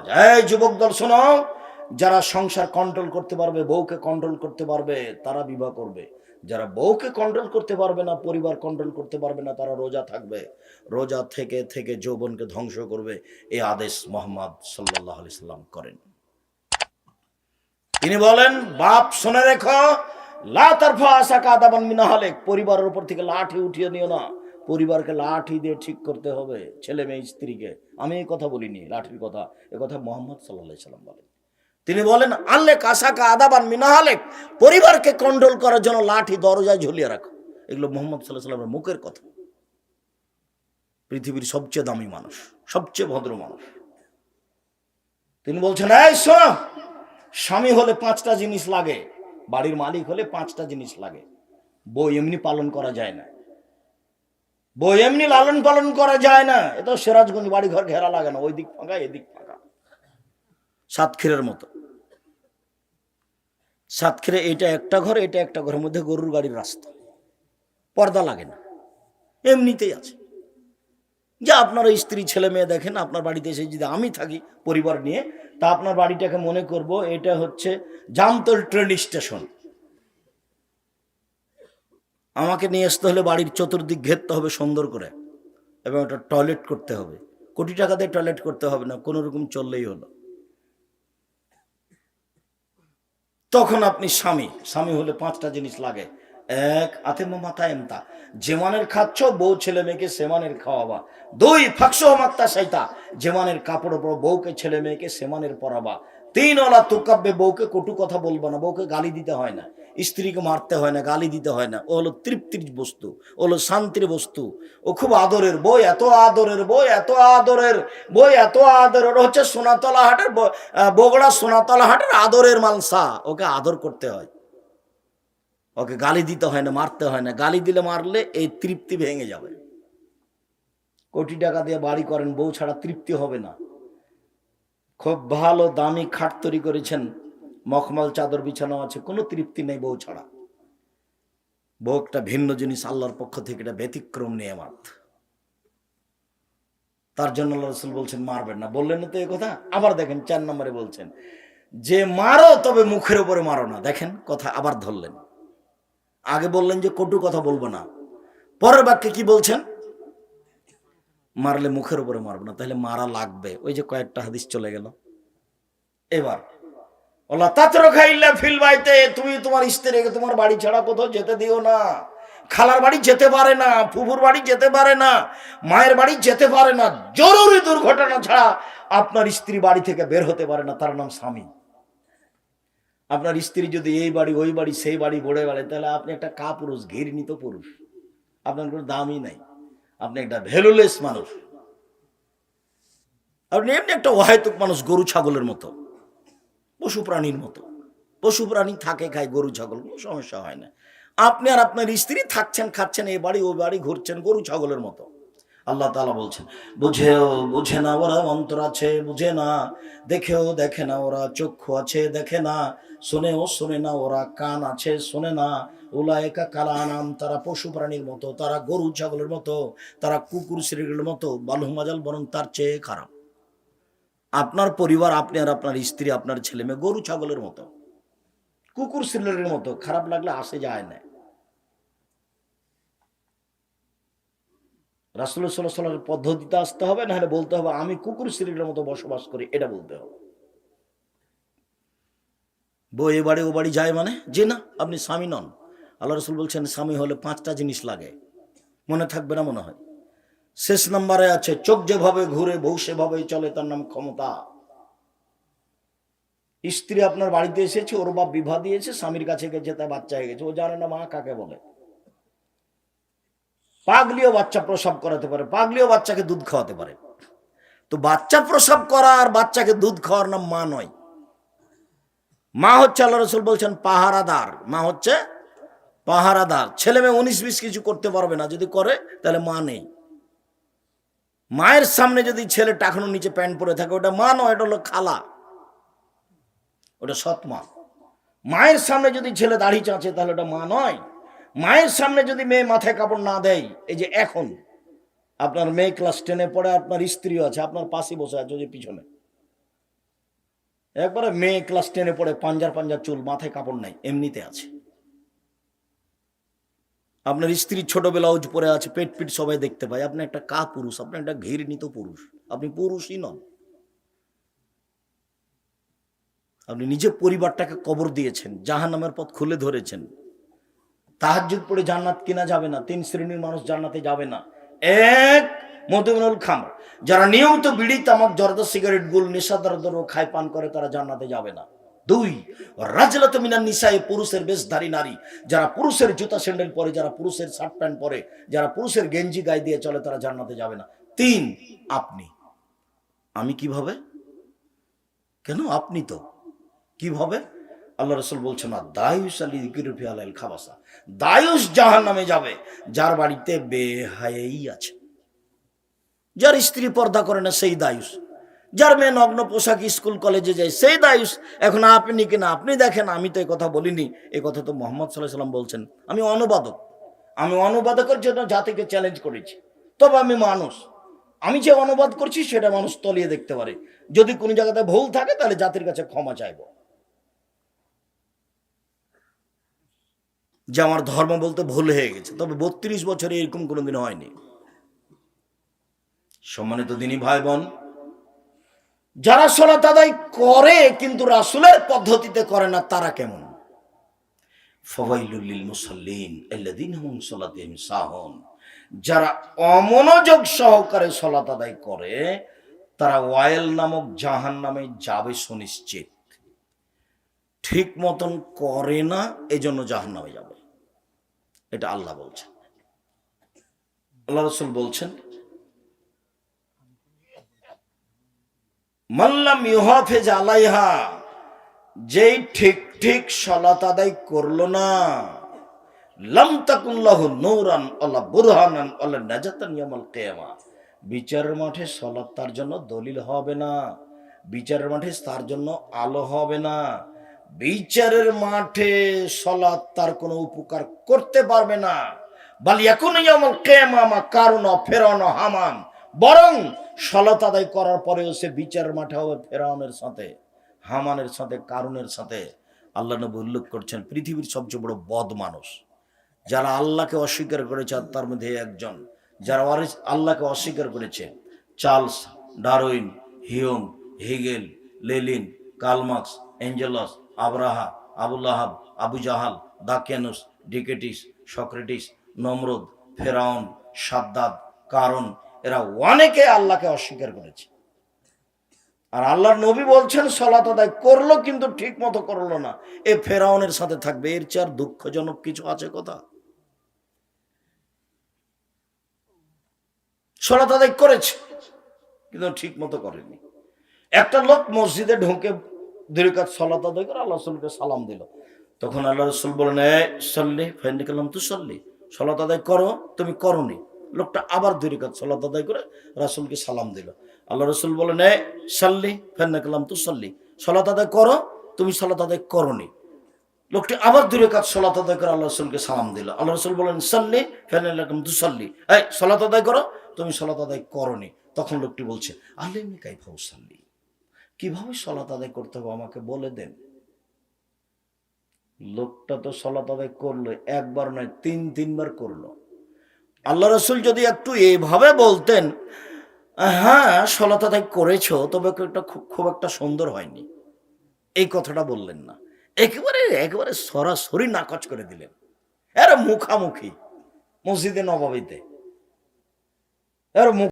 আওয়াজ এই যুবক দল, শোনো, যারা সংসার কন্ট্রোল করতে পারবে, বউকে কন্ট্রোল করতে পারবে, তারা বিবাহ করবে। যারা বউকে কন্ট্রোল করতে পারবে না, পরিবার কন্ট্রোল করতে পারবে না, তারা রোজা থাকবে। রোজা থেকে থেকে যৌবনকে ধ্বংস করবে এই আদেশ মোহাম্মদ সাল্লাহ সাল্লাম করেন। তিনি বলেন, বাপ, শুনে রেখো, লা তারফা আশা কাদাবান মিনাহালেক, পরিবারের উপর থেকে লাঠি উঠিয়ে নিও না। পরিবারকে লাঠি দিয়ে ঠিক করতে হবে, ছেলে মেয়ে, স্ত্রীকে। আমি এই কথা বলিনি, লাঠির কথা, এ কথা মোহাম্মদ সাল্লাহ সাল্লাম বলেন। তিনি বলেন আল্লে কাসাকা আদাবান মিনাহালেক পরিবারকে কন্ট্রোল করার জন্য লাঠি দরজায় ঝুলিয়ে রাখো। এগুলো মোহাম্মদ সাল্লাহ সাল্লামের মুখের কথা। পৃথিবীর সবচেয়ে দামি মানুষ, সবচেয়ে ভদ্র মানুষ। তিনি বলছেন, এই শোনো, স্বামী হলে পাঁচটা জিনিস লাগে, বাড়ির মালিক হলে পাঁচটা জিনিস লাগে। বউ এমনি পালন করা যায় না। বউ এমনি লালন পালন করা যায় না। এ তো সিরাজগঞ্জ বাড়ি ঘর ঘেরা লাগে না ওই দিক ফাঁকা, এদিক ফাঁকা। সাতক্ষীরের মতো। সাতক্ষীরে এটা একটা ঘর, এটা একটা ঘরের মধ্যে গরুর গাড়ির রাস্তা। পর্দা লাগে না। এমনিতেই আছে। যে আপনারা স্ত্রী, ছেলে মেয়ে দেখেন, আপনার বাড়িতে এসে যদি আমি থাকি পরিবার নিয়ে, তা আপনার বাড়িটাকে মনে করব, এটা হচ্ছে জামতল ট্রেন স্টেশন। আমাকে নিয়ে আসতে হলে বাড়ির চতুর্দিক ঘেরতে হবে সুন্দর করে এবং একটা টয়লেট করতে হবে। কোটি টাকা দিয়ে টয়লেট করতে হবে না, কোনো রকম চললেই হলো। তখন আপনি স্বামী স্বামী হলে পাঁচটা জিনিস লাগে। এক আতে মাতা এমতা। যেমানের খাচ্ছ, বউ ছেলে মেয়েকে সেমানের খাওয়াবা। দুই ফাঁকশ মাত্তা সাইতা। যেমানের কাপড় পর, বউকে ছেলে মেয়েকে সেমানের পরাবা। তিন, ওলা তুকাব্যে বউকে কটু কথা বলব না, বউকে গালি দিতে হয় না। স্ত্রীকে মারতে হয় না, গালি দিতে হয় না। ও হলো তৃপ্তির বস্তু, ও হলো শান্তির বস্তু। ও খুব আদরের বই এত আদরের বই এত আদরের বই এত আদরের হচ্ছে সোনাতলা হাটের বগড়া সোনাতলা হাটের আদরের মালসা। ওকে আদর করতে হয়। ওকে গালি দিতে হয় না, মারতে হয় না। গালি দিলে মারলে এই তৃপ্তি ভেঙে যাবে। কোটি টাকা দিয়ে বাড়ি করেন, বউ ছাড়া তৃপ্তি হবে না। খুব ভালো দামি খাট তৈরি করেছেন। মখমল, চাদর বিছানো আছে, কোনো তৃপ্তি নেই বউ ছাড়া। বউ একটা ভিন্ন জিনিস, আল্লাহর পক্ষ থেকে এটা ব্যতিক্রম নিয়ে মাত তার জন্য আল্লাহ রসুল বলছেন, মারবেন না। বললেন না তো এই কথা? আবার দেখেন, চার নম্বরে বলছেন, যে মারো তবে মুখের উপরে মারো না। দেখেন, কথা আবার ধরলেন। আগে বললেন যে কটু কথা বলব না। পরের বাক্যে কি বলছেন? মারলে মুখের উপরে মারবো না, তাহলে মারা লাগবে। ওই যে কয়েকটা হাদিস চলে গেল। এবার ওলা তাতর খাইল্লা ফিল তুমি তোমার স্ত্রীকে তোমার বাড়ি ছাড়া কোথাও যেতে দিও না। খালার বাড়ি যেতে পারে না, ফুফুর বাড়ি যেতে পারে না, মায়ের বাড়ি যেতে পারে না, জরুরি দুর্ঘটনা ছাড়া আপনার স্ত্রী বাড়ি থেকে বের হতে পারে না, তার নাম স্বামী। আপনার স্ত্রী যদি এই বাড়ি, ওই বাড়ি, সেই বাড়ি বড়ে বেড়ে তাহলে আপনি একটা কা পুরুষ ঘৃণিত পুরুষ। আপনার কোনো দামই নাই। আপনি একটা ভ্যালুলেস মানুষ। আপনি এমনি একটা অহেতুক মানুষ, গরু, ছাগলের মতো। পশু প্রাণীর মতো। পশু প্রাণী থাকে, খায়, গরু, ছাগল সমস্যা হয় না। আপনি আর আপনার স্ত্রী থাকছেন, খাচ্ছেন এ বাড়ি ও বাড়ি ঘুরছেন গরু, ছাগলের মতো। আল্লাহ তালা বলছেন, বুঝেও বুঝে না ওরা অন্তর আছে, বুঝে না। দেখেও দেখে না ওরা চক্ষু আছে, দেখে না। শোনেও শোনে না ওরা কান আছে, শোনে না। ওলা একা কালা আনাম তারা পশু প্রাণীর মতো, তারা গরু, ছাগলের মতো, তারা কুকুর শ্রীগুলোর মতো, বালুমাজাল বরং তার চেয়ে খারাপ। আপনার পরিবার, আপনি আর আপনার স্ত্রী, আপনার ছেলে মেয়ে, গরু, ছাগলের মতো, কুকুর শ্রীলের মতো, খারাপ লাগলে আসে যায় না। রাসুল সাল্লাহ পদ্ধতিতে আসতে হবে, নাহলে বলতে হবে, আমি কুকুর শ্রীলের মতো বসবাস করি, এটা বলতে হবে। বউ এ বাড়ি, ও বাড়ি যায় মানে? যে না, আপনি স্বামী নন। আল্লাহ রসুল বলছেন, স্বামী হলে পাঁচটা জিনিস লাগে। মনে থাকবে না মনে হয়। শেষ নম্বরে আছে, চোখ যেভাবে ঘুরে বউ সেভাবে চলে, তার নাম ক্ষমতা। স্ত্রী আপনার বাড়িতে এসেছে, ওর বাপ বিবাহ দিয়েছে, স্বামীর কাছে গেছে, তার বাচ্চা হয়ে গেছে, ও জানে না মা কাকে বলে। পাগলিও বাচ্চা প্রসব করাতে পারে, পাগলিও বাচ্চাকে দুধ খাওয়াতে পারে। তো বাচ্চা প্রসব করা আর বাচ্চাকে দুধ খাওয়ার নাম মা নয়। মা হচ্ছে আল্লাহ রসুল বলছেন পাহারাদার। মা হচ্ছে পাহারাদার। ছেলে মেয়ে উনিশ বিশ কিছু করতে পারবে না, যদি করে, তাহলে মা নেই। মায়ের সামনে যদি ছেলে টাকানোর নিচে প্যান্ট পরে থাকে, ওটা মা নয়, এটা হলো খালা। ওটা সৎ মা। মায়ের সামনে যদি ছেলে দাড়ি চাঁচে, তাহলে ওটা মা নয়। মায়ের সামনে যদি মেয়ে মাথায় কাপড় না দেয়, এই যে এখন, আপনার মেয়ে ক্লাস টেনে পড়ে, আপনার স্ত্রীও আছে, আপনার পাশে বসে আছে যে পিছনে। একবারে মেয়ে ক্লাস টেনে পড়ে, পাঞ্জার পাঞ্জার চুল, মাথায় কাপড় নাই, এমনিতে আছে। আপনার স্ত্রী ছোট ব্লাউজ পরে আছে, পেট পিট সবাই দেখতে পায়। আপনি একটা কা পুরুষ আপনি একটা ঘৃণিত পুরুষ। আপনি পুরুষই নন। আপনি নিজে পরিবারটাকে কবর দিয়েছেন জাহান নামের পথ খুলে ধরেছেন। তাহাজ্জুদ পড়ে জান্নাত কিনা যাবে না, তিন শ্রেণির মানুষ জান্নাতে যাবে না। এক মধুমিনুল খাম যারা নিয়মিত বিড়ি, তামাক, জর্দা, সিগারেট, গুল, নেশাদার দ্রব্য খায়, পান করে, তারা জান্নাতে যাবে না। দুই, রাজলাত মিনান নিসায়ে পুরুষের বেশধারী নারী। যারা পুরুষের জুতা স্যান্ডেল পরে, যারা পুরুষের শার্ট প্যান্ট পরে, যারা পুরুষের গেঞ্জি গায়ে দিয়ে চলে, তারা জান্নাতে যাবে না। তিন, আপনি। আমি কীভাবে? কেন আপনি তো? কীভাবে? আল্লাহ রসুল বলছে না দায়ুস আলী কিরুফি আলাইল খাবাসা। দায়ুস জাহান নামে যাবে, যার বাড়িতে বেহায়াই আছে। যার স্ত্রী পর্দা করে না, সেই দায়ুস। যার মেয়ে নগ্ন পোশাক স্কুল কলেজে যায়, সেই দায়ুস। এখন আপনি কিনা আপনি দেখেন, আমি তো এই কথা বলিনি। এই কথা তো মোহাম্মদ সাল্লাহ সাল্লাম বলছেন। আমি অনুবাদক। আমি অনুবাদকের জন্য জাতিকে চ্যালেঞ্জ করেছি। তবে আমি মানুষ। আমি যে অনুবাদ করছি, সেটা মানুষ তলিয়ে দেখতে পারে। যদি কোনো জায়গাতে ভুল থাকে, তাহলে জাতির কাছে ক্ষমা চাইব। যে আমার ধর্ম বলতে ভুল হয়ে গেছে, তবে বত্রিশ বছরে এরকম কোনোদিন হয়নি। সম্মানিত দিনী ভাই বোন যারা সলাত আদায় করে, কিন্তু রাসুলের পদ্ধতিতে করে না, তারা কেমন? যারা অমনোযোগ সহকারে সলাত আদায় করে, তারা ওয়াইল নামক জাহান নামে যাবে সুনিশ্চিত। ঠিক মতন করে না, এজন্য জাহান নামে যাবে। এটা আল্লাহ বলছেন। আল্লাহ রসুল বলছেন মাল্লাম ইউহাফেজ আলাইহা, যেই ঠিক ঠিক সলাত আদায় করল না, লাম তাকুল্লাহ নৌরান আল্লাহ বুরহানান আল্লাহ নাজাতান ইয়ামাল কিয়ামা, বিচারের মাঠে সলাত তার জন্য দলিল হবে না, বিচারের মাঠে তার জন্য আলো হবে না, বিচারের মাঠে সলাৎ তার কোনো উপকার করতে পারবে না। বাল এখন আমার কেমামা কারণ ফেরানো হামাম, বরং সলাত আদায় করার পরেও সে বিচারের মাঠে হবে ফেরাউনের সাথে, হামানের সাথে কারণের সাথে আল্লাহ নবী উল্লেখ করছেন, পৃথিবীর সবচেয়ে বড় বদ মানুষ। যারা আল্লাহকে অস্বীকার করেছে তার মধ্যে একজন, যারা আল্লাহকে অস্বীকার করেছে, Charles Darwin, Hume, Hegel, Lenin Karl Marx Engels, Abraha, আবুল আহাব, আবু জাহাল দাকেনুস ডিকেটিস, সক্রেটিস, নমরুদ, ফেরাউন, সাদ্দাদ কারণ এরা অনেকে আল্লাহকে অস্বীকার করেছে। আর আল্লাহর নবী বলছেন, সলাত আদায় করল কিন্তু ঠিক মতো করল না। এ ফেরাউনের সাথে থাকবে। এর চেয়ে আর দুঃখজনক কিছু আছে কথা? সলাত আদায় করেছে, কিন্তু ঠিক মতো করেনি। একটা লোক মসজিদে ঢুকে দীর্ঘাত সলাত আদায় করে আল্লাহ রসুলকে সালাম দিল। তখন আল্লাহ রসুল বলেন সল্লি ফেন্ডি কালাম তুই সল্লি সলাত আদায় করো, তুমি করনি। লোকটা আবার দীর্ঘাত সলাত আদায় করে রাসুলকে সালাম দিল। আল্লাহ রসুল বলেন এ সাল্লি ফেন্ডি কালাম তুই সল্লি সলাত আদায় করো, তুমি সলাত আদায় করনি। লোকটি আবার দূরে কাজ সলাত আদায় করে আল্লাহ রসুলকে সালাম দিল। আল্লাহ রসুল বলেন, সাল্লি ফেনালাম তু সাল্লি এই, সলাত আদায় করো, তুমি সলাত আদায় করনি। তখন লোকটি বলছে আল্লাহ কাইফাউ সাল্লি কীভাবে সলাত আদায় করতে হবে আমাকে বলে দেন? লোকটা তো সলাত আদায় করল, একবার নয়, তিন, তিনবার করল। আল্লাহ রসুল যদি একটু এইভাবে বলতেন হ্যাঁ সলতা তাই করেছ, তবে একটা খুব খুব একটা সুন্দর হয়নি। এই কথাটা বললেন না। একেবারে একেবারে সরাসরি নাকচ করে দিলেন। এর মুখামুখি মসজিদে নবাবিতে। এর মুখ